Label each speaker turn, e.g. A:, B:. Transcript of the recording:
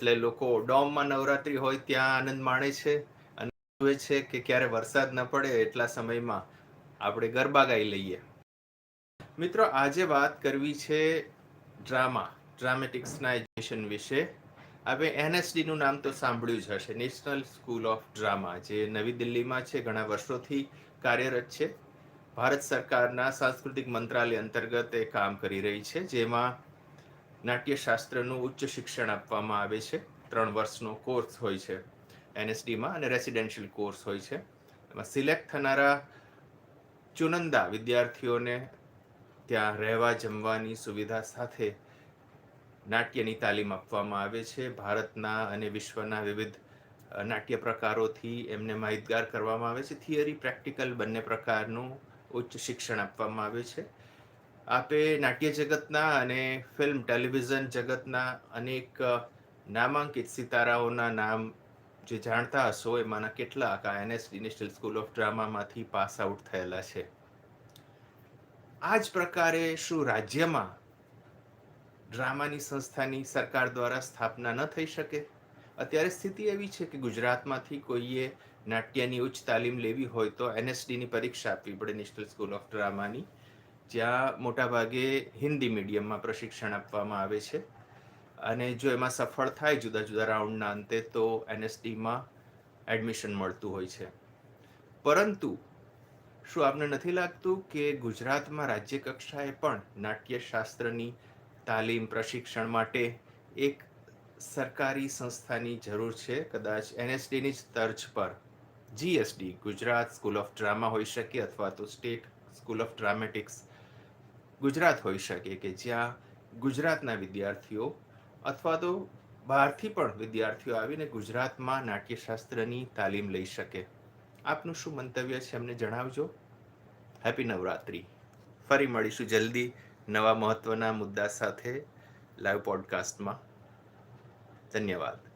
A: એટલે લોકો ડોમમાં નવરાત્રી હોય ત્યાં આનંદ માણે છે અને જુએ છે કે ક્યારે વરસાદ ન પડે એટલા સમયમાં આપણે ગરબા ગાઈ લઈએ. મિત્રો, આજે વાત કરવી છે ડ્રામા, ડ્રામેટિક્સના એજ્યુકેશન વિશે. હવે એનએસડી નું નામ તો સાંભળ્યું જ હશે, નેશનલ સ્કૂલ ઓફ ડ્રામા, જે નવી દિલ્હીમાં છે, ઘણા વર્ષોથી કાર્યરત છે. ભારત સરકારના સાંસ્કૃતિક મંત્રાલય અંતર્ગત એ કામ કરી રહી છે, જેમાં નાટ્યશાસ્ત્રનું ઉચ્ચ શિક્ષણ આપવામાં આવે છે. ત્રણ વર્ષનો કોર્સ હોય છે એનએસડીમાં અને રેસિડેન્શિયલ કોર્સ હોય છે. એમાં સિલેક્ટ થનારા ચુનંદા વિદ્યાર્થીઓને ત્યાં રહેવા જમવાની સુવિધા સાથે નાટ્યની તાલીમ આપવામાં આવે છે. ભારતના અને વિશ્વના વિવિધ નાટ્ય પ્રકારોથી એમને માહિતગાર કરવામાં આવે છે. થિયરી, પ્રેક્ટિકલ બંને પ્રકારનું ઉચ્ચ શિક્ષણ આપવામાં આવે છે. આપે નાટ્ય જગતના અને ફિલ્મ ટેલિવિઝન જગતના અનેક નામાંકિત સિતારાઓના નામ જે જાણતા હશો, એમાંના કેટલાક આ એનએસડી નેશનલ સ્કૂલ ઓફ ડ્રામામાંથી પાસ આઉટ થયેલા છે. આ જ પ્રકારે શું રાજ્યમાં ડ્રામાની સંસ્થાની સરકાર દ્વારા સ્થાપના ન થઈ શકે? અત્યારે સ્થિતિ એવી છે કે ગુજરાતમાંથી કોઈએ નાટ્યની ઉચ્ચ તાલીમ લેવી હોય તો એનએસડીની પરીક્ષા આપવી પડે નેશનલ સ્કૂલ ઓફ ડ્રામાની. જ્યાં મોટાભાગે હિન્દી મીડિયમમાં પ્રશિક્ષણ આપવામાં આવે છે. અને જો એમાં સફળ થાય જુદા જુદા રાઉન્ડના અંતે તો એનએસડીમાં એડમિશન મળતું હોય છે. પરંતુ શું આપને નથી લાગતું કે ગુજરાતમાં રાજ્ય કક્ષાએ પણ નાટ્યશાસ્ત્રની તાલીમ પ્રશિક્ષણ માટે એક સરકારી સંસ્થાની જરૂર છે? કદાચ એનએસડીની જ તર્જ પર GSD Gujarat school of drama હોઈ શકે અથવા તો state school of dramatics Gujarat હોઈ શકે કે જ્યાં ગુજરાતના વિદ્યાર્થીઓ અથવા તો બહારથી પણ વિદ્યાર્થીઓ આવીને ગુજરાતમાં નાટ્યશાસ્ત્રની તાલીમ લઈ શકે. આપનું શું મંતવ્ય છે અમને જણાવજો. હેપી નવરાત્રી. ફરી મળીશું જલ્દી નવા મહત્વના મુદ્દા સાથે લાઈવ પોડકાસ્ટમાં ધન્યવાદ.